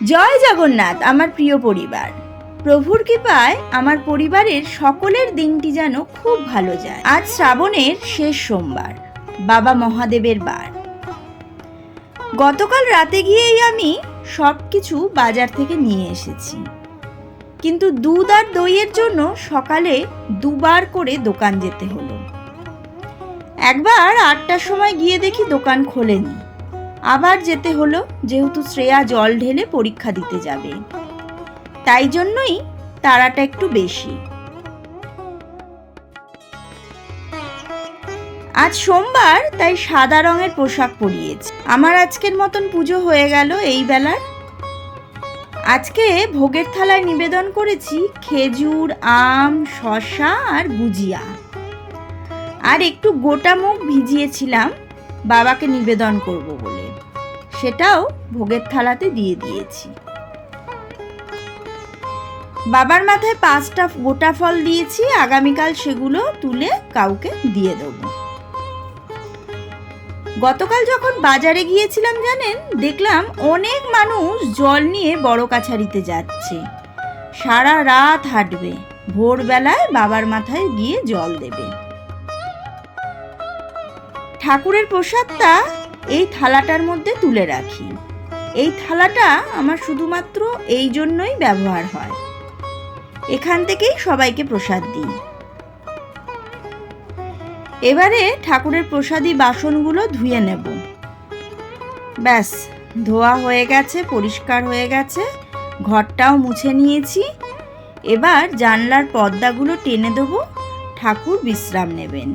জয় জগন্নাথ, আমার প্রিয় পরিবার। প্রভুর কৃপায় আমার পরিবারের সকলের দিনটি যেন খুব ভালো যায়। আজ শ্রাবণের শেষ সোমবার, বাবা মহাদেবের বার। গতকাল রাতে গিয়েই আমি সব কিছু বাজার থেকে নিয়ে এসেছি। কিন্তু দুধ আর দইয়ের জন্য সকালে দুবার করে দোকান যেতে হলো। একবার আটটার সময় গিয়ে দেখি দোকান খোলেনি। আবার যেতে হলো, যেহেতু শ্রেয়া জল ঢেলে পরীক্ষা দিতে যাবে। তাই জন্যই তাড়াটা একটু বেশি। আজ সোমবার, তাই সাদা রঙের পোশাক পরিয়েছে। আমার আজকের মতন পুজো হয়ে গেল এই বেলার। আজকে ভোগের থালায় নিবেদন করেছি খেজুর, আম, শসা আর গুজিয়া। আর একটু গোটা মুখ ভিজিয়েছিলাম। বাবাকে নিবেদন করব বলে। সেটাও ভোগের থালাতে দিয়ে দিয়েছি। বাবার মাথায় পাঁচটা গোটা ফল দিয়েছি, আগামীকাল সেগুলো তুলে কাউকে দিয়ে দেবো। গতকাল যখন বাজারে গিয়েছিলাম জানেন, দেখলাম অনেক মানুষ জল নিয়ে বড় কাছারিতে যাচ্ছে। সারা রাত হাঁটবে, ভোরবেলায় বাবার মাথায় গিয়ে জল দেবে। ঠাকুরের প্রসাদটা এই থালাটার মধ্যে তুলে রাখি। এই থালাটা আমার শুধুমাত্র এই জন্যই ব্যবহার হয়। এখান থেকেই সবাইকে প্রসাদ দিই। এবারে ঠাকুরের প্রসাদী বাসনগুলো ধুয়ে নেব। ব্যাস, ধোয়া হয়ে গেছে, পরিষ্কার হয়ে গেছে, ঘরটাও মুছে নিয়েছি। এবার জানলার পর্দাগুলো টেনে দেবো, ঠাকুর বিশ্রাম নেবেন।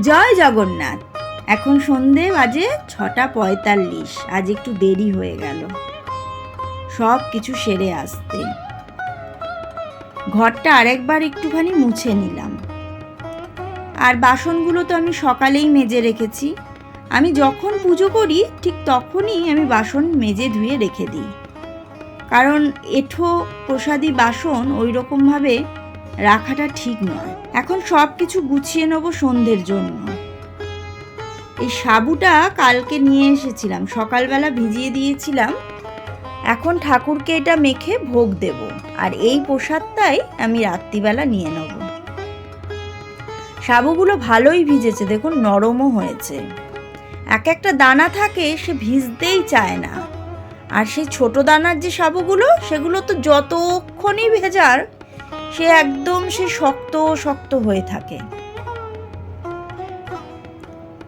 জয় জগন্নাথ। এখন সন্ধে বাজে ছটা পঁয়তাল্লিশ। আজ একটু দেরি হয়ে গেল। সব কিছু সেরে আসতে। ঘরটা আরেকবার একটুখানি মুছে নিলাম। আর বাসনগুলো তো আমি সকালেই মেজে রেখেছি। আমি যখন পুজো করি, ঠিক তখনই আমি বাসন মেজে ধুয়ে রেখে দিই। কারণ এঠো প্রসাদী বাসন ওই রকমভাবে রাখাটা ঠিক নয়। এখন সব কিছু গুছিয়ে নেব সন্ধ্যের জন্য। এই সাবুটা কালকে নিয়ে এসেছিলাম। সকালবেলা ভিজিয়ে দিয়েছিলাম। এখন ঠাকুরকে এটা মেখে ভোগ দেব। আর এই প্রসাদটাই আমি রাত্রিবেলা নিয়ে নেব। সাবুগুলো ভালোই ভিজেছে, দেখুন নরমও হয়েছে। এক একটা দানা থাকে, সে ভিজতেই চায় না। আর সেই ছোট দানার যে সাবুগুলো, সেগুলো তো যতক্ষণই ভেজার সে একদম সে শক্ত শক্ত হয়ে থাকে।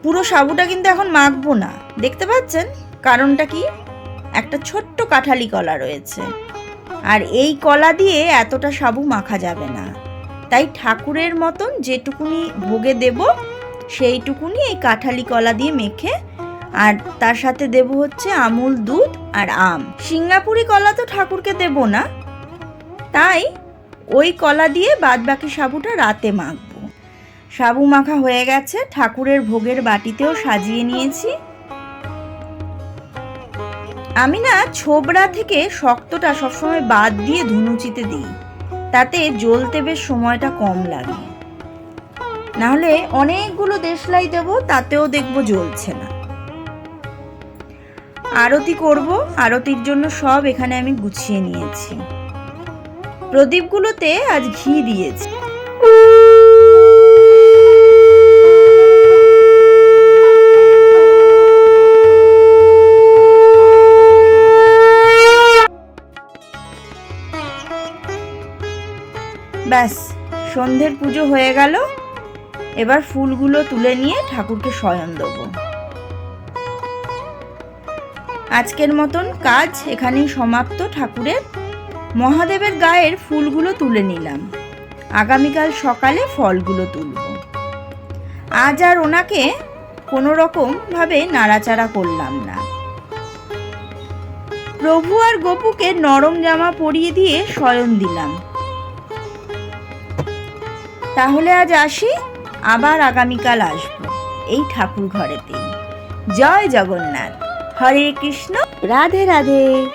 পুরো সাবুটা কিন্তু এখন মাখবো না। দেখতে পাচ্ছেন? কারণটা কি? একটা ছোট্ট কাঠালি কলা রয়েছে। আর এই কলা দিয়ে এতটা সাবু মাখা যাবে না। তাই ঠাকুরের মতন যেটুকুনি ভোগে দেব, সেইটুকুনি এই কাঠালি কলা দিয়ে মেখে, আর তার সাথে দেব হচ্ছে আমুল দুধ আর আম। সিঙ্গাপুরি কলা তো ঠাকুরকে দেব না। তাই ওই কলা দিয়ে বাদবাকি সাবুটা রাতে মাখবো। সাবু মাখা হয়ে গেছে, ঠাকুরের ভোগের বাটিতেও সাজিয়ে নিয়েছি। আমি না ছোবড়া থেকে শক্তটা সবসময় বাদ দিয়ে ধুনুচিতে দিই, তাতে জ্বলতে বেশ সময়টা কম লাগে। নাহলে অনেকগুলো দেশলাই দেবো, তাতেও দেখব জ্বলছে না। আরতি করব, আরতির জন্য সব এখানে আমি গুছিয়ে নিয়েছি। প্রদীপগুলোতে আজ ঘি দিয়েছি। ব্যাস, সন্ধ্যের পুজো হয়ে গেল। এবার ফুলগুলো তুলে নিয়ে ঠাকুরকে শয়ন দেবো। আজকের মতন কাজ এখানেই সমাপ্ত ঠাকুরের মহাদেবের গায়ের ফুলগুলো তুলে নিলাম। আগামীকাল সকালে ফলগুলো তুলব। আজ আর ওনাকে কোনো রকমভাবে নাড়াচাড়া করলাম না। প্রভু আর গোপুকে নরম জামা পরিয়ে দিয়ে শয়ন দিলাম। তাহলে আজ আসি, আবার আগামীকাল আসব এই ঠাকুর ঘরেতেই জয় জগন্নাথ। হরে কৃষ্ণ। রাধে রাধে।